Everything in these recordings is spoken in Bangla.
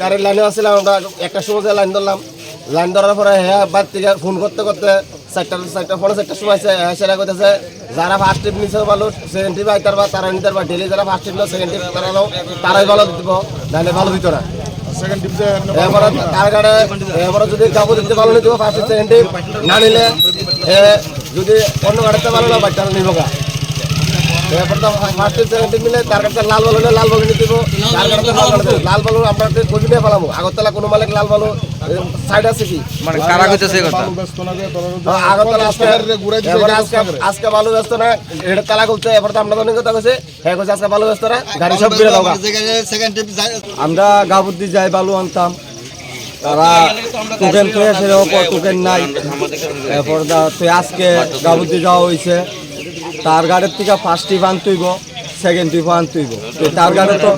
গাড়ির লাইনে আসছিলাম আমরা একটা সময় লাইন ধরলাম। লাইন ধরার পরে হ্যাঁ বাদ থেকে ফোন করতে করতে চারটা চারটা ফোনে চারটার সময় আছে হ্যাঁ সেটা করতেছে যারা ফার্স্ট ট্রিপ নিছে ভালো সেকেন্ড ট্রিপ আইতার বা তারা নিতে পারবা। ডেলি যারা ফার্স্ট ট্রিপ সেকেন্ড ট্রিপ তারা নাও, তারাই ভালো দিব নাহলে ভালো দিত না। তার যদি কাপড় দিতে ভালো নিতে ফার্স্ট সেকেন্ড ট্রিপ না নিলে এ যদি অন্য গাড়িতে ভালো না বাচ্চারা নিব গা। এরপর তো ফার্স্ট সেকেন্ড মিলে তার কাছে লাল বালু হলে লাল বালু নিতে তার কাছে লাল বালু আমরা খুঁজে নিয়ে ফেলাবো? আগরতলা কোনো মালিক লাল বালু সাইড আছে কি? মানে কারা কইতেছে এই কথা? বালু ব্যস্ত না যে তোরা আগরতলা আজকে আজকে আজকে ভালো ব্যস্ত না এটা তালা তো আমরা তো অনেক কথা কইছে। হ্যাঁ কইছে আজকে ভালো ব্যস্ত না গাড়ি সব বিরে দাও আমরা গাবুদ্দি যাই বালু আনতাম। তারা টোকেন সেটাও টোকেন নাই। এরপর দা- তো আজকে গাবুদ্দি যাওয়া হয়েছে তার গাড়ির থেকে ফার্স্ট টিপ আনতেইব সেকেন্ড টিপও আনতেইব তো তার গাড়ি তো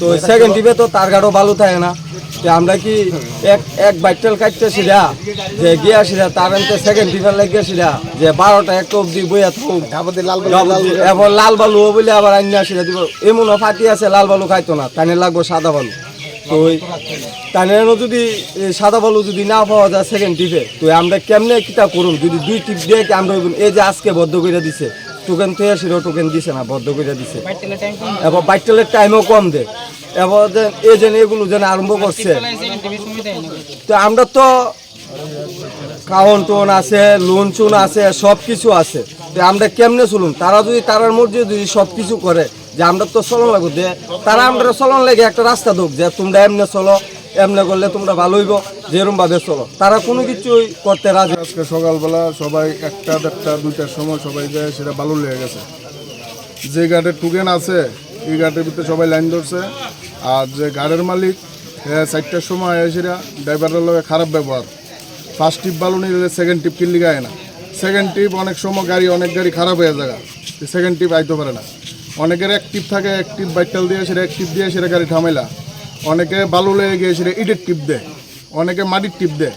তো সেকেন্ড টিপে তো তার গাড়িও ভালো থাকে না। তো আমরা কি এক এক বাইটেল কাটতে সিরা যে গিয়া সিরা তার আনতে সেকেন্ড টিপের লাগিয়ে সিরা যে বারোটা একটা অব্দি বইয়া থাকুক এবার লাল বালু বলে আবার আইনা সেটা দিব। এমনও ফাটি আছে লাল বালু খাইতো না তাই লাগবো সাদা বালু। তো ওই তাই যদি সাদা বালু যদি না পাওয়া যায় সেকেন্ড টিপে তো আমরা কেমনে কিতা করুন যদি দুই টিপ দিয়ে আমরা এই যে আজকে বদ্ধ করে দিছে টোকেন তো এসে টোকেন দিছে না বদ্ধ করে দিছে। এবার বাইটেলের টাইমও কম দে। এবার এই যে এগুলো যেন আরম্ভ করছে। তো আমরা তো কাউন টোন আছে লোন চুন আছে সব কিছু আছে। তো আমরা কেমনে চলুন তারা যদি তারার মধ্যে যদি সব কিছু করে যে আমরা তো চলন লাগবো তারা আমরা চলন লাগে একটা রাস্তা দোক যে তোমরা এমনে চলো। এমনে করলে তোমরা ভালো হইব যেরকম ভাবে চলো। তারা কোনো কিছুই করতে রাজি আজকে সকালবেলা সবাই একটা, দেড়টা, দুইটার সময় সবাই যায়, সেটা বালু লেগে গেছে। যে গাড়ির টুকেন আছে, এই গাড়ির ভিতরে সবাই লাইন ধরছে। আর যে গাড়ির মালিক চারটার সময় সেটা ড্রাইভারের লগে খারাপ ব্যবহার। ফার্স্ট টিপ বালু নিলে সেকেন্ড টিপ কিনলি গায়ে না। সেকেন্ড টিপ অনেক সময় গাড়ি, অনেক গাড়ি খারাপ হয়ে যায় সেকেন্ড টিপ আইতে পারে না। অনেকের এক টিপ থাকে, এক টিপ বাইটাল দিয়ে, সেটা এক টিপ দিয়ে, সেটা গাড়ি ঠামেলা অনেকে বালু লেগে গিয়ে সেটা ইটের টিপ দেয়। অনেকে মাটির টিপ দেয়।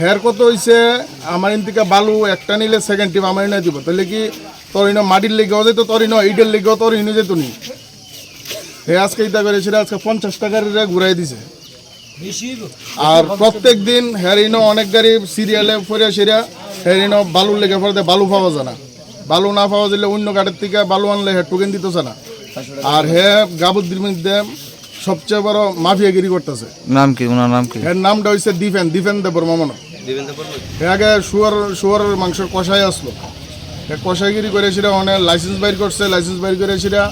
হেয়ার কত হইছে, আমার ইন্তিকা বালু একটা নিলে সেকেন্ড টিপ আমার এনে দিব। তাহলে কি তোর ইনো মাটির লেগেও যেত ইনো ইটের লেগেও তোর ইনো যেত নি? হে আজকে ইতা করে সেটা আজকে পঞ্চাশ টাকার ঘুরাই দিছে। আর প্রত্যেক দিন হেরিনো অনেক গাড়ি সিরিয়ালে পরে সেরা হেরিনো বালুর লেগে পরে বালু পাওয়া যায় না। বালু না পাওয়া গেলে অন্য গাড়ির থেকে বালু আনলে হে টোকেন দিতেছে না। আর হে গাবুদ্দির মধ্যে সবচেয়ে বড় মাফিয়াগিরি করতেছে। নাম কি? ওনার নাম কি? এর নামটা হচ্ছে দিফেন দিফেন দেবর মামনো হে আগে শুয়ার শুয়ারের মাংসের কষাই আসলো। হে কষাইগিরি করে সেটা অনেক লাইসেন্স বাইর করছে লাইসেন্স বাইর করে সেটা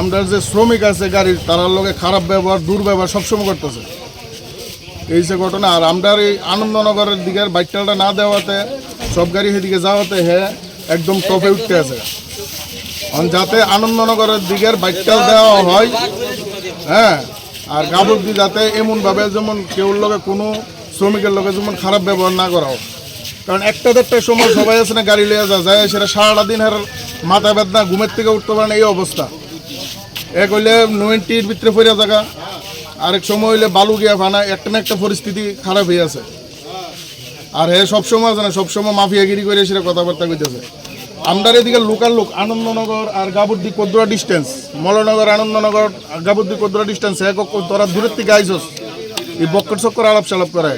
আমরা যে শ্রমিক আছে গাড়ির তারার লগে খারাপ ব্যবহার দুর্ব্যবহার সবসময় করতেছে। এই যে ঘটনা আর আমরা এই আনন্দনগরের দিকের বাইকটালটা না দেওয়াতে সব গাড়ি সেদিকে যাওয়াতে হে একদম টপে উঠতে আছে। অন যাতে আনন্দনগরের দিকের বাইকটাল দেওয়া হয় হ্যাঁ আর গাবর্দি যাতে এমনভাবে যেমন কেউর লগে কোনো শ্রমিকের লগে যেমন খারাপ ব্যবহার না করা হয় কারণ একটা দেড়টার সময় সবাই আছে না, গাড়ি লিয়ে যা যায় সেটা সারাটা দিন আর মাথা বেদনা ঘুমের থেকে উঠতে পারে না, এই অবস্থা। এক হইলে নোয়েন্টির ভিতরে ফিরে থাকা, আরেক সময় হইলে বালু গিয়া ফানা একটা না একটা পরিস্থিতি খারাপ হয়ে আছে। আর হে সবসময় আছে না, সবসময় মাফিয়াগিরি করে সেটা কথাবার্তা কইতেছে। আমরা এদিকে লোকাল লোক, আনন্দনগর আর গাবুদ্দি কদ্রা ডিস্টেন্স মলনগর, আনন্দনগর গাবুদ্দি কদ্রা ডিস্টেন্স এক তোরা দূরের থেকে আইসস। এই বক্কর চক্কর আলাপ সালাপ করে।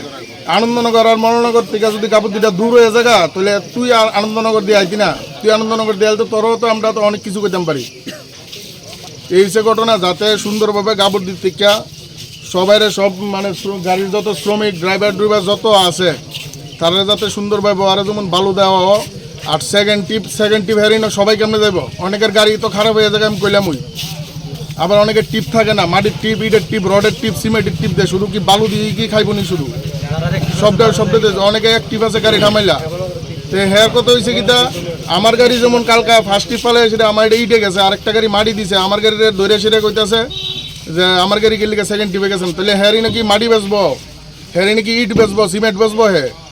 আনন্দনগর আর মলনগর থেকে যদি গাবুদ্দিটা দূর হয়ে জায়গা, তাহলে তুই আর আনন্দনগর দিয়ে আইতি না। তুই আনন্দনগর দিয়ে তো তোরও তো আমরা তো অনেক কিছু করতাম পারি। এই সে ঘটনা, যাতে সুন্দরভাবে গাবুদ্দির থেকে সবাইরে সব মানে গাড়ির যত শ্রমিক ড্রাইভার ড্রাইভার যত আছে, তারা যাতে সুন্দরভাবে, আরও যেমন বালু দেওয়া আর সেকেন্ড টিপ সেকেন্ড টিপ হেরিনো সবাই কেমনে যাব অনেকের গাড়ি তো খারাপ হয়ে যাবে, আমি কইলাম ওই। আবার অনেকের টিপ থাকে না, মাটির টিপ ইটের টিপ রডের টিপ সিমেন্টের টিপ দেয় শুধু কি বালু দিয়ে কি খাইবো নি শুধু শব্দ শব্দ দিয়ে, অনেকে এক টিপ আছে গাড়ি থামাইলা। তো হেয়ার কত হয়েছে কিটা আমার গাড়ি যেমন কালকা ফার্স্ট টিপ পালে, সেটা আমার এটা ইটে গেছে, আরেকটা গাড়ি মাটি দিছে, আমার গাড়ির ধরে সেটা কইতাছে যে আমার গাড়ি গেলে সেকেন্ড টিপে গেছেন? তাহলে হেয়ারি নাকি মাটি বেচবো? হেয়ারি নাকি ইট বেচবো, সিমেন্ট বেচবো হে?